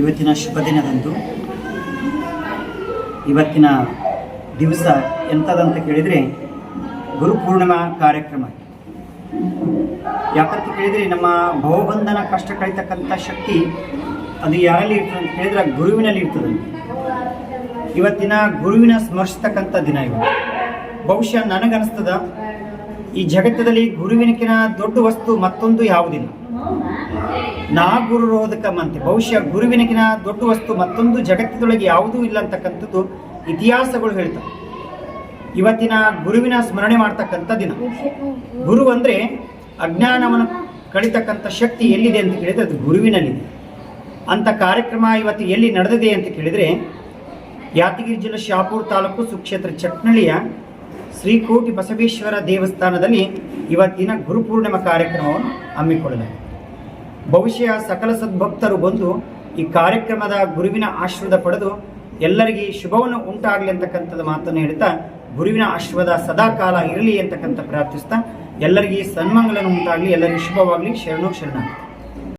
ಇವತ್ತಿನ ಶುಭ ದಿನದಂದು, ಇವತ್ತಿನ ದಿವಸ ಎಂಥದಂತ ಕೇಳಿದರೆ ಗುರುಪೂರ್ಣಿಮಾ ಕಾರ್ಯಕ್ರಮ. ಯಾಕಂತ ಕೇಳಿದರೆ ನಮ್ಮ ಭವಬಂಧನ ಕಷ್ಟ ಕಳಿತಕ್ಕಂಥ ಶಕ್ತಿ ಅದು ಯಾರಲ್ಲಿ ಇರ್ತದೆ ಅಂತ ಕೇಳಿದ್ರೆ ಗುರುವಿನಲ್ಲಿ ಇರ್ತದೆ. ಇವತ್ತಿನ ಗುರುವಿನ ಸ್ಮರಿಸ್ತಕ್ಕಂಥ ದಿನ ಇವತ್ತು ಬಹುಶಃ ನನಗನ್ನಿಸ್ತದ ಈ ಜಗತ್ತದಲ್ಲಿ ಗುರುವಿನಕಿನ ದೊಡ್ಡ ವಸ್ತು ಮತ್ತೊಂದು ಯಾವುದಿಲ್ಲ. ನಾ ಗುರು ರೋಧಕ ಮಂತೆ ಬಹುಶಃ ಗುರುವಿನಗಿನ ದೊಡ್ಡ ವಸ್ತು ಮತ್ತೊಂದು ಜಗತ್ತಿನೊಳಗೆ ಯಾವುದೂ ಇಲ್ಲ ಅಂತಕ್ಕಂಥದ್ದು ಇತಿಹಾಸಗಳು ಹೇಳ್ತವೆ. ಇವತ್ತಿನ ಗುರುವಿನ ಸ್ಮರಣೆ ಮಾಡ್ತಕ್ಕಂಥ ದಿನ. ಗುರು ಅಂದರೆ ಅಜ್ಞಾನವನ್ನು ಕಳಿತಕ್ಕಂಥ ಶಕ್ತಿ ಎಲ್ಲಿದೆ ಅಂತ ಕೇಳಿದರೆ ಅದು ಗುರುವಿನಲ್ಲಿದೆ. ಅಂಥ ಕಾರ್ಯಕ್ರಮ ಇವತ್ತು ಎಲ್ಲಿ ನಡೆದಿದೆ ಅಂತ ಕೇಳಿದರೆ ಯಾದಗಿರಿ ಜಿಲ್ಲೆ ಶಾಪೂರ್ ತಾಲೂಕು ಸುಕ್ಷೇತ್ರ ಚಟ್ನಳ್ಳಿಯ ಶ್ರೀಕೋಟಿ ಬಸವೇಶ್ವರ ದೇವಸ್ಥಾನದಲ್ಲಿ ಇವತ್ತಿನ ಗುರುಪೂರ್ಣಿಮಾ ಕಾರ್ಯಕ್ರಮವನ್ನು ಹಮ್ಮಿಕೊಳ್ಳಲಾಗಿದೆ. ಬಹುಶಃ ಸಕಲ ಸದ್ಭಕ್ತರು ಬಂದು ಈ ಕಾರ್ಯಕ್ರಮದ ಗುರುವಿನ ಆಶ್ರಯದ ಪಡೆದು ಎಲ್ಲರಿಗೆ ಶುಭವನ್ನು ಉಂಟಾಗಲಿ ಅಂತಕ್ಕಂಥದ್ದು ಮಾತನ್ನು ಹೇಳ್ತಾ ಗುರುವಿನ ಆಶೀರ್ವಾದ ಸದಾ ಕಾಲ ಇರಲಿ ಅಂತಕ್ಕಂಥ ಪ್ರಾರ್ಥಿಸ್ತಾ ಎಲ್ಲರಿಗೆ ಸನ್ಮಂಗಲನ ಉಂಟಾಗಲಿ, ಎಲ್ಲರಿಗೂ ಶುಭವಾಗಲಿ, ಶರಣು ಶರಣ